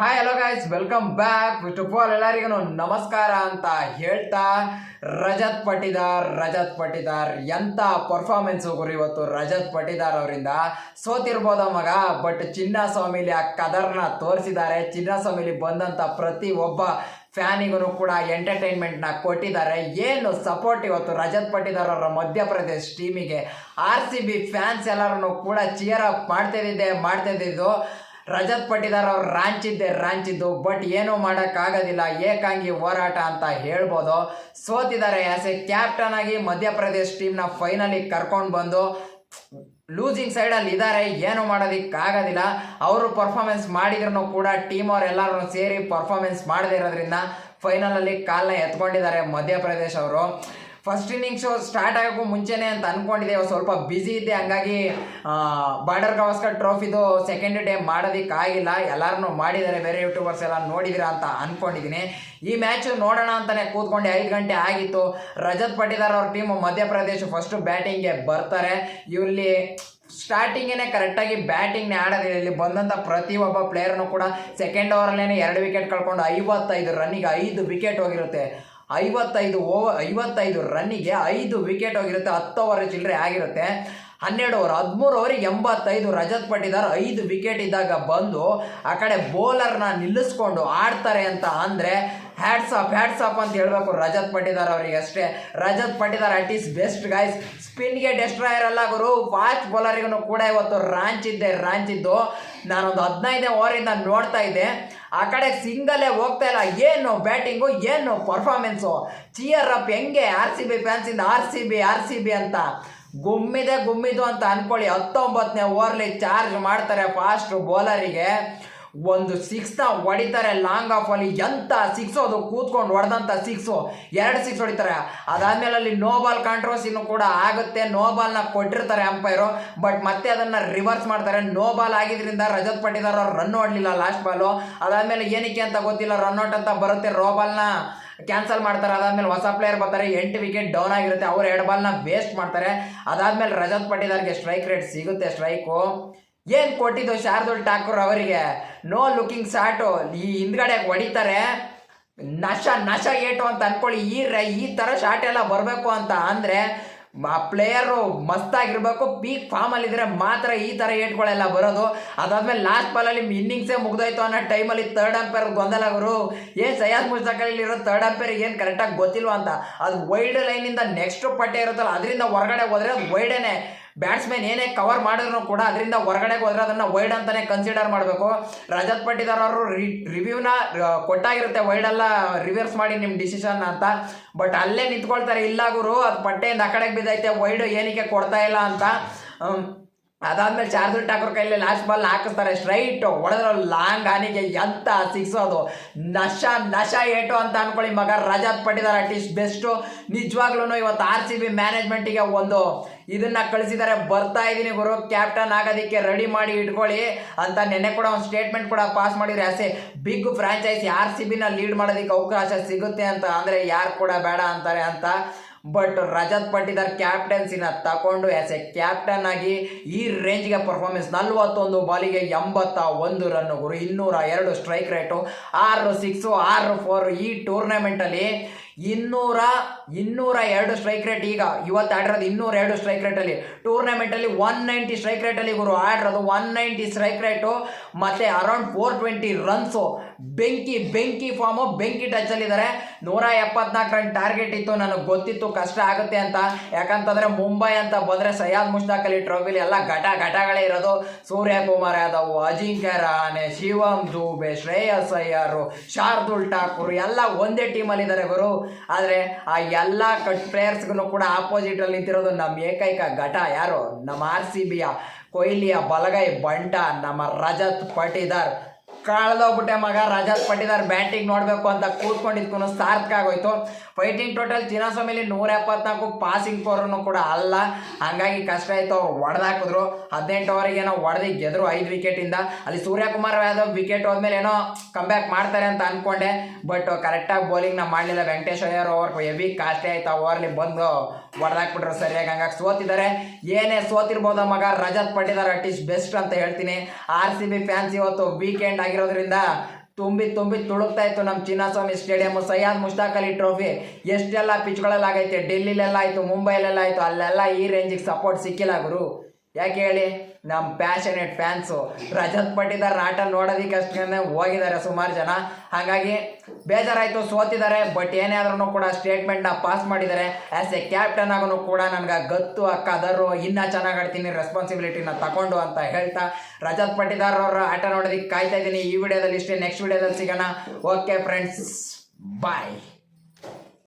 Hi hello guys welcome back to of ಎಲ್ಲರಿಗೂ ನಮಸ್ಕಾರ ಅಂತ ಹೇಳ್ತಾ ರಜತ್ ಪಟಿದಾರ್ ರಜತ್ ಪಟಿದಾರ್ ಎಂತ ಪರ್ಫಾರ್ಮೆನ್ಸ್ ಗುರು ಇವತ್ತು ರಜತ್ ಪಟಿದಾರ್ ಅವರಿಂದ? ಸೋತಿರ್ಬೋದ ಮಗ ಬಟ್ ಚಿನ್ನಸ್ವಾಮಿಲಿ ಆ ಕದರ್ನ ತೋರಿಸಿದ್ದಾರೆ. ಚಿನ್ನಸ್ವಾಮಿಲಿ ಬಂದಂತ ಪ್ರತಿ ಒಬ್ಬ ಫ್ಯಾನಿಗೂ ಕೂಡ ಎಂಟರ್ಟೈನ್ಮೆಂಟ್ನ ಕೊಟ್ಟಿದ್ದಾರೆ. ಏನು ಸಪೋರ್ಟ್ ಇವತ್ತು ರಜತ್ ಪಟಿದಾರ್ ಅವರ ಮಧ್ಯಪ್ರದೇಶ್ ಟೀಮಿಗೆ ಆರ್ ಸಿ ಬಿ ಫ್ಯಾನ್ಸ್ ಎಲ್ಲರನ್ನು ಕೂಡ ಚಿಯರ್ ಅಪ್ ಮಾಡ್ತಿದ್ದೆ ಮಾಡ್ತಿದ್ದು ರಜತ್ ಪಟ್ಟಿದಾರ್ ಅವ್ರು ರಾಂಚಿದ್ದೆ ರಾಂಚಿದ್ದು, ಬಟ್ ಏನೂ ಮಾಡೋಕ್ಕಾಗೋದಿಲ್ಲ, ಏಕಾಂಗಿ ಹೋರಾಟ ಅಂತ ಹೇಳ್ಬೋದು. ಸೋತಿದ್ದಾರೆ ಆ್ಯಸ್ ಎ ಕ್ಯಾಪ್ಟನ್ ಆಗಿ ಮಧ್ಯಪ್ರದೇಶ್ ಟೀಮ್ನ ಫೈನಲಿಗೆ ಕರ್ಕೊಂಡು ಬಂದು ಲೂಸಿಂಗ್ ಸೈಡಲ್ಲಿ ಇದ್ದಾರೆ. ಏನು ಮಾಡೋದಕ್ಕಾಗೋದಿಲ್ಲ. ಅವರು ಪರ್ಫಾರ್ಮೆನ್ಸ್ ಮಾಡಿದ್ರು ಕೂಡ ಟೀಮ್ ಅವ್ರು ಎಲ್ಲರೂ ಸೇರಿ ಪರ್ಫಾರ್ಮೆನ್ಸ್ ಮಾಡದೇ ಇರೋದ್ರಿಂದ ಫೈನಲಲ್ಲಿ ಕಾಲನ್ನ ಎತ್ಕೊಂಡಿದ್ದಾರೆ ಮಧ್ಯಪ್ರದೇಶ್ ಅವರು. ಫಸ್ಟ್ ಇನ್ನಿಂಗ್ಸು ಸ್ಟಾರ್ಟ್ ಆಗೋಕ್ಕೂ ಮುಂಚೆನೆ ಅಂತ ಅನ್ಕೊಂಡಿದ್ದೆ ಇವಾಗ ಸ್ವಲ್ಪ ಬ್ಯುಸಿ ಇದ್ದೆ. ಹಂಗಾಗಿ ಬಾರ್ಡರ್ ಗವಾಸ್ಕರ್ ಟ್ರೋಫಿದು ಸೆಕೆಂಡ್ ಡೇ ಮಾಡೋದಕ್ಕಾಗಿಲ್ಲ. ಎಲ್ಲರೂ ಮಾಡಿದ್ದಾರೆ. ಬೇರೆ ಯೂಟ್ಯೂಬರ್ಸ್ ಎಲ್ಲ ನೋಡಿದಿರ ಅಂತ ಅಂದ್ಕೊಂಡಿದ್ದೀನಿ ಈ ಮ್ಯಾಚ್ ನೋಡೋಣ ಅಂತಲೇ ಕೂತ್ಕೊಂಡು. ಐದು ಗಂಟೆ ಆಗಿತ್ತು. ರಜತ್ ಪಟಿದಾರ್ ಅವ್ರ ಟೀಮು ಮಧ್ಯಪ್ರದೇಶ ಫಸ್ಟ್ ಬ್ಯಾಟಿಂಗ್ಗೆ ಬರ್ತಾರೆ. ಇಲ್ಲಿ ಸ್ಟಾರ್ಟಿಂಗೇನೆ ಕರೆಕ್ಟಾಗಿ ಬ್ಯಾಟಿಂಗ್ನೇ ಆಡೋದಿಲ್ಲ. ಇಲ್ಲಿ ಬಂದಂಥ ಪ್ರತಿಯೊಬ್ಬ ಪ್ಲೇಯರ್ನು ಕೂಡ ಸೆಕೆಂಡ್ ಓವರಲ್ಲೇ ಎರಡು ವಿಕೆಟ್ ಕಳ್ಕೊಂಡು ಐವತ್ತೈದು ರನ್ನಿಗೆ ಐದು ವಿಕೆಟ್ ಹೋಗಿರುತ್ತೆ. ಐವತ್ತೈದು ಓವರ್ ಐವತ್ತೈದು ರನ್ನಿಗೆ ಐದು ವಿಕೆಟ್ ಹೋಗಿರುತ್ತೆ, ಹತ್ತು ಓವರ್ ಚಿಲ್ಲರೆ ಆಗಿರುತ್ತೆ. ಹನ್ನೆರಡು ಓವರ್ ಹದಿಮೂರು ಓವರಿಗೆ ಎಂಬತ್ತೈದು ರಜತ್ ಪಟ್ಟಿದಾರ್ ಐದು ವಿಕೆಟ್ ಇದ್ದಾಗ ಬಂದು ಆ ಕಡೆ ಬೌಲರ್ನ ನಿಲ್ಲಿಸ್ಕೊಂಡು ಆಡ್ತಾರೆ ಅಂತ ಅಂದರೆ ಹ್ಯಾಟ್ಸ್ ಆಫ್ ಹ್ಯಾಟ್ಸ್ ಆಫ್ ಅಂತ ಹೇಳಬೇಕು ರಜತ್ ಪಟ್ಟಿದಾರ್ ಅವರಿಗೆ ಅಷ್ಟೇ. Rajat Patidar at is best guys ಸ್ಪಿನ್ಗೆ destroyer ಅಲ್ಲ ಗುರು. ಫಾಸ್ಟ್ ಬೌಲರಿಗೂ ಕೂಡ ಇವತ್ತು ರಾಂಚಿದ್ದೆ ರಾಂಚಿದ್ದು ನಾನೊಂದು ಹದಿನೈದನೇ ಓವರಿಂದ ನೋಡ್ತಾ ಇದ್ದೆ. ಆ ಕಡೆ ಸಿಂಗಲೇ ಹೋಗ್ತಾ ಇಲ್ಲ. ಏನು ಬ್ಯಾಟಿಂಗು ಏನು ಪರ್ಫಾರ್ಮೆನ್ಸು ಚಿಯರ್ ಅಪ್ ಹೆಂಗೆ? R C B ಫ್ಯಾನ್ಸಿಂದ R C B R C B ಅಂತ. ಗುಮ್ಮಿದೆ ಗುಮ್ಮಿದು ಅಂತ ಅನ್ಕೊಳ್ಳಿ. ಹತ್ತೊಂಬತ್ತನೇ ಓವರ್ಲಿ ಚಾರ್ಜ್ ಮಾಡ್ತಾರೆ ಫಾಸ್ಟ್ ಬೌಲರಿಗೆ ಒಂದು ಸಿಕ್ಸ್ನ ಹೊಡಿತಾರೆ ಲಾಂಗ್ ಆಫ್ ಅಲ್ಲಿ ಎಂತ ಸಿಕ್ಸ್ ಅದು ಕೂತ್ಕೊಂಡು ಹೊಡೆದಂತ ಸಿಕ್ಸು ಎರಡು ಸಿಕ್ಸ್ ಹೊಡಿತಾರೆ. ಅದಾದ್ಮೇಲೆ ಅಲ್ಲಿ ನೋ ಬಾಲ್ ಕಾಂಟ್ರವರ್ಸಿನೂ ಕೂಡ ಆಗುತ್ತೆ. ನೋ ಬಾಲ್ನ ಕೊಟ್ಟಿರ್ತಾರೆ ಅಂಪೈರು ಬಟ್ ಮತ್ತೆ ಅದನ್ನ ರಿವರ್ಸ್ ಮಾಡ್ತಾರೆ. ನೋ ಬಾಲ್ ಆಗಿದ್ರಿಂದ ರಜತ್ ಪಟ್ಟಿದಾರ್ ರನ್ ಹೊಡ್ಲಿಲ್ಲ ಲಾಸ್ಟ್ ಬಾಲು ಅದಾದ್ಮೇಲೆ ಏನಕ್ಕೆ ಅಂತ ಗೊತ್ತಿಲ್ಲ. ರನ್ ಔಟ್ ಅಂತ ಬರುತ್ತೆ. ರೋ ಬಾಲ್ನ ಕ್ಯಾನ್ಸಲ್ ಮಾಡ್ತಾರೆ. ಅದಾದ್ಮೇಲೆ ಹೊಸ ಪ್ಲೇಯರ್ ಬರ್ತಾರೆ. ಎಂಟು ವಿಕೆಟ್ ಡೌನ್ ಆಗಿರುತ್ತೆ. ಅವ್ರು ಎರಡು ಬಾಲ್ನ ವೇಸ್ಟ್ ಮಾಡ್ತಾರೆ. ಅದಾದ್ಮೇಲೆ ರಜತ್ ಪಟ್ಟಿದಾರ್ಗೆ ಸ್ಟ್ರೈಕ್ ರೇಟ್ ಸಿಗುತ್ತೆ. ಸ್ಟ್ರೈಕು ಏನು ಕೊಟ್ಟಿದ್ದು ಶಾರದೋಲ್ ಠಾಕೂರ್ ಅವರಿಗೆ? ನೋ ಲುಕಿಂಗ್ ಶಾಟು ಈ ಹಿಂದ್ಗಡೆ ಹೊಡಿತಾರೆ. ನಶ ನಶ ಏಟು ಅಂತ ಅನ್ಕೊಳ್ಳಿ. ಈ ರ, ಈ ಥರ ಶಾಟ್ ಎಲ್ಲ ಬರಬೇಕು ಅಂತ ಅಂದರೆ, ಆ ಪ್ಲೇಯರು ಮಸ್ತಾಗಿರ್ಬೇಕು ಪೀಕ್ ಫಾರ್ಮಲ್ಲಿ ಇದ್ರೆ ಮಾತ್ರ ಈ ಥರ ಏಟ್ಗಳೆಲ್ಲ ಬರೋದು. ಅದಾದ್ಮೇಲೆ ಲಾಸ್ಟ್ ಬಾಲಲ್ಲಿ ಇನ್ನಿಂಗ್ಸೇ ಮುಗ್ದೋಯ್ತು ಅನ್ನೋ ಟೈಮಲ್ಲಿ ತರ್ಡ್ ಅಂಪೇರ್ ಗೊಂದಲ ಅವರು ಏನು ಸಯಾದ್ ಮುಸ್ತಕಲ್ಲಿ ಇರೋ ತರ್ಡ್ ಅಂಪೈರ್ ಏನು ಕರೆಕ್ಟಾಗಿ ಗೊತ್ತಿಲ್ವಾ ಅಂತ. ಅದು ವೈಡ್ ಲೈನಿಂದ ನೆಕ್ಸ್ಟ್ ಪಟ್ಟೆ ಇರುತ್ತಲ್ಲ, ಅದರಿಂದ ಹೊರಗಡೆ ಹೋದ್ರೆ ಅದು ವೈಡೇನೆ ಬ್ಯಾಟ್ಸ್ಮನ್ ಏನೇ ಕವರ್ ಮಾಡಿದ್ರು ಕೂಡ ಅದರಿಂದ ಹೊರಗಡೆ ಹೋದ್ರೆ ಅದನ್ನ ವೈಡ್ ಅಂತಾನೆ ಕನ್ಸಿಡರ್ ಮಾಡಬೇಕು. ರಜತ್ ಪಟ್ಟಿದಾರ್ ಅವರು ರಿವ್ಯೂನ ಕೊಟ್ಟಾಗಿರುತ್ತೆ ವೈಡ್ ಎಲ್ಲ ರಿವರ್ಸ್ ಮಾಡಿ ನಿಮ್ಮ ಡಿಸಿಷನ್ ಅಂತ. ಬಟ್ ಅಲ್ಲೇ ನಿಂತ್ಕೊಳ್ತಾರೆ, ಇಲ್ಲ ಗುರು, ಅದು ಪಟ್ಟೆಯಿಂದ ಆ ಕಡೆಗೆ ಬಿದ್ದೈತೆ ವೈಡ್ ಏನಕ್ಕೆ ಕೊಡ್ತಾ ಇಲ್ಲ ಅಂತ. ಅದಾದ್ಮೇಲೆ ಚಾರ್ಜರ್ ಠಾಕೂರ್ ಕೈಲಿ ಲಾಸ್ಟ್ ಬಾಲ್ ಹಾಕಿಸ್ತಾರೆ. ಸ್ಟ್ರೈಟ್ ಹೊಡೆದ್ರೆ ಲಾಂಗ್ ಹಾನಿಗೆ ಎಂತ ಸಿಕ್ಸ್ ಅದು ನಶ ನಶ ಏಟು ಅಂತ ಅನ್ಕೊಳ್ಳಿ ಮಗ ರಜಾತ್ ಪಟ್ಟಿದ್ದಾರೆ ಅಟ್ ಈಸ್ ಬೆಸ್ಟು ನಿಜವಾಗ್ಲೂ ಇವತ್ತು ಆರ್ ಸಿ ಬಿ ಮ್ಯಾನೇಜ್ಮೆಂಟಿಗೆ ಒಂದು ಇದನ್ನ ಕಳಿಸಿದ್ದಾರೆ. ಬರ್ತಾ ಇದ್ದೀನಿ ಗುರು. ಕ್ಯಾಪ್ಟನ್ ಆಗೋದಕ್ಕೆ ರೆಡಿ ಮಾಡಿ ಇಟ್ಕೊಳ್ಳಿ ಅಂತ ನೆನ್ನೆ ಕೂಡ ಒಂದು ಸ್ಟೇಟ್ಮೆಂಟ್ ಕೂಡ ಪಾಸ್ ಮಾಡಿದ್ರೆ. ಆಸೆ ಬಿಗ್ ಫ್ರಾಂಚೈಸಿ ಆರ್ ಸಿ ಬಿನ ಲೀಡ್ ಮಾಡೋದಕ್ಕೆ ಅವಕಾಶ ಸಿಗುತ್ತೆ ಅಂತ. ಅಂದರೆ ಯಾರು ಕೂಡ ಬೇಡ ಅಂತಾರೆ ಅಂತ. ಬಟ್ ರಜತ್ ಪಟ್ಟಿದಾರ್ ಕ್ಯಾಪ್ಟನ್ಸಿನ ತಗೊಂಡು ಆಸ್ ಎ ಕ್ಯಾಪ್ಟನ್ ಆಗಿ ಈ ರೇಂಜ್ಗೆ ಪರ್ಫಾರ್ಮೆನ್ಸ್ ನಲ್ವತ್ತೊಂದು ಬಾಲಿಗೆ ಎಂಬತ್ತ ಒಂದು ರನ್ ಗುರು. ಇನ್ನೂರ ಎರಡು ಸ್ಟ್ರೈಕ್ ರೇಟು ಆರು ಸಿಕ್ಸು ಆರು ಫೋರ್ ಈ ಟೂರ್ನಮೆಂಟಲ್ಲಿ ಇನ್ನೂರ ಇನ್ನೂರ ಎರಡು ಸ್ಟ್ರೈಕ್ ರೇಟ್ ಈಗ, ಇವತ್ತು ಆಡಿರೋದು ಇನ್ನೂರ ಎರಡು ಸ್ಟ್ರೈಕ್ ರೇಟಲ್ಲಿ ಟೂರ್ನಮೆಂಟಲ್ಲಿ ಒನ್ ನೈಂಟಿ ಸ್ಟ್ರೈಕ್ ರೇಟಲ್ಲಿ ಗುರು, ಆಡಿರೋದು ಒನ್ ನೈಂಟಿ ಸ್ಟ್ರೈಕ್ ರೇಟು ಮತ್ತು ಅರೌಂಡ್ ಫೋರ್ ಟ್ವೆಂಟಿ ರನ್ಸು ಬೆಂಕಿ ಬೆಂಕಿ ಫಾರ್ಮು ಬೆಂಕಿ ಟಚಲ್ಲಿದ್ದಾರೆ ನೂರ ಎಪ್ಪತ್ನಾಲ್ಕು ರನ್ ಟಾರ್ಗೆಟ್ ಇತ್ತು, ನನಗೆ ಗೊತ್ತಿತ್ತು, ಕಷ್ಟ ಆಗುತ್ತೆ ಅಂತ. ಯಾಕಂತಂದರೆ ಮುಂಬೈ ಅಂತ ಬಂದರೆ ಸಯ್ಯದ್ ಮುಷ್ತಾಕ್ ಅಲಿ ಟ್ರೋಫಿಲಿ ಎಲ್ಲ ಘಟ ಘಟಗಳೇ ಇರೋದು. ಸೂರ್ಯಕುಮಾರ್ ಯಾದವ್, ಅಜಿಂಕ್ಯ ರಾಣೆ, ಶಿವಂ ದೂಬೆ, ಶ್ರೇಯಸ್ ಅಯ್ಯರು, ಶಾರ್ದುಲ್ ಠಾಕೂರ್, ಎಲ್ಲ ಒಂದೇ ಟೀಮಲ್ಲಿದ್ದಾರೆ ಗುರು. ಆದರೆ ಆ ಎಲ್ಲ ಕಟ್ ಪ್ಲೇಯರ್ಸ್ಗೂ ಕೂಡ ಆಪೋಸಿಟಲ್ಲಿ ನಿಂತಿರೋದು ನಮ್ಮ ಏಕೈಕ ಘಟ ಯಾರು? ನಮ್ಮ ಆರ್ ಸಿ ಬಿಯ ಕೊಹ್ಲಿಯ ಬಲಗೈ ಬಂಟ, ನಮ್ಮ ರಜತ್ ಪಟಿದಾರ್. ಕಳೆದೋಗ್ಬಿಟ್ಟೆ ಮಗ. ರಾಜಾಸ್ ಪಟ್ಟಿದಾರ್ ಬ್ಯಾಟಿಂಗ್ ನೋಡಬೇಕು ಅಂತ ಕೂತ್ಕೊಂಡಿದ್ಕು ಸಾರ್ಥಕ ಆಗೋಯ್ತು. ಫೈಟಿಂಗ್ ಟೋಟಲ್ ಚಿನ್ನಸ್ವಾಮಿಲಿ ನೂರ ಎಪ್ಪತ್ನಾಲ್ಕು ಪಾಸಿಂಗ್ ಫೋರನ್ನು ಕೂಡ ಅಲ್ಲ. ಹಂಗಾಗಿ ಕಷ್ಟ ಆಯಿತು. ಅವ್ರು ಹೊಡೆದಾಕಿದ್ರು ಹದಿನೆಂಟು ಓವರಿಗೆ ಏನೋ ಹೊಡೆದು ಗೆದ್ರು ಐದು ವಿಕೆಟಿಂದ ಅಲ್ಲಿ ಸೂರ್ಯಕುಮಾರ್ ಯಾದವ್ ವಿಕೆಟ್ ಹೋದ್ಮೇಲೆ ಏನೋ ಕಮ್ಬ್ಯಾಕ್ ಮಾಡ್ತಾರೆ ಅಂತ ಅನ್ಕೊಂಡೆ. ಬಟ್ ಕರೆಕ್ಟಾಗಿ ಬೌಲಿಂಗ್ನ ಮಾಡಲಿಲ್ಲ. ವೆಂಕಟೇಶ್ ಅಯ್ಯರ್ ಓವರ್ ಹೆವಿ ಕಾಸ್ಟೇ ಆಯ್ತು. ಆ ಓವರ್ಲಿ ಬಂದು ಹೊಡೆದಾಕ್ಬಿಟ್ರು ಸರಿಯಾಗಿ. ಹಂಗಾಗಿ ಸೋತಿದ್ದಾರೆ. ಏನೇ ಸೋತಿರ್ಬೋದ ಮಗ. Rajat Patidar at is best ಅಂತ ಹೇಳ್ತೀನಿ. ಆರ್ ಸಿ ಬಿ ಫ್ಯಾನ್ಸ್ ಇವತ್ತು ವೀಕೆಂಡ್ ಆಗಿರೋದ್ರಿಂದ ತುಂಬಿ ತುಂಬಿ ತುಳುಕ್ತಾ ಇತ್ತು ನಮ್ಮ ಚಿನ್ನಸ್ವಾಮಿ ಸ್ಟೇಡಿಯಂ ಸಯ್ಯದ್ ಮುಷ್ತಾಕ್ ಅಲಿ ಟ್ರೋಫಿ. ಎಷ್ಟೆಲ್ಲ ಪಿಚ್ಗಳಲ್ಲಾಗೈತೆ ಡೆಲ್ಲಿಲೆಲ್ಲ ಆಯಿತು, ಮುಂಬೈಲೆಲ್ಲ ಆಯಿತು, ಅಲ್ಲೆಲ್ಲ ಈ ರೇಂಜಿಗೆ ಸಪೋರ್ಟ್ ಸಿಕ್ಕಿಲ್ಲ ಗುರು. ಯಾಕೆ ಹೇಳಿ? ನಮ್ಮ ಪ್ಯಾಷನೇಟ್ ಫ್ಯಾನ್ಸು ರಜತ್ ಪಟ್ಟಿದಾರ ಆಟ ನೋಡೋದಕ್ಕೆ ಅಷ್ಟೇ ಹೋಗಿದ್ದಾರೆ ಸುಮಾರು ಜನ. ಹಾಗಾಗಿ ಬೇಜಾರಾಯಿತು, ಸೋತಿದ್ದಾರೆ. ಬಟ್ ಏನೇ ಆದ್ರೂ ಕೂಡ ಸ್ಟೇಟ್ಮೆಂಟ್ನ ಪಾಸ್ ಮಾಡಿದ್ದಾರೆ. ಆ್ಯಸ್ ಎ ಕ್ಯಾಪ್ಟನ್ ಆಗೂ ಕೂಡ ನನಗೆ ಗತ್ತು ಅಕ್ಕದರು ಇನ್ನೂ ಚೆನ್ನಾಗಿ ಆಡ್ತೀನಿ ರೆಸ್ಪಾನ್ಸಿಬಿಲಿಟಿನ ತಗೊಂಡು ಅಂತ ಹೇಳ್ತಾ ರಜತ್ ಪಟ್ಟಿದಾರ್ ಅವರ ಆಟ ನೋಡೋದಕ್ಕೆ ಕಾಯ್ತಾ ಇದ್ದೀನಿ. ಈ ವಿಡಿಯೋದಲ್ಲಿ ಇಷ್ಟೇ. ನೆಕ್ಸ್ಟ್ ವಿಡಿಯೋದಲ್ಲಿ ಸಿಗೋಣ. Okay friends bye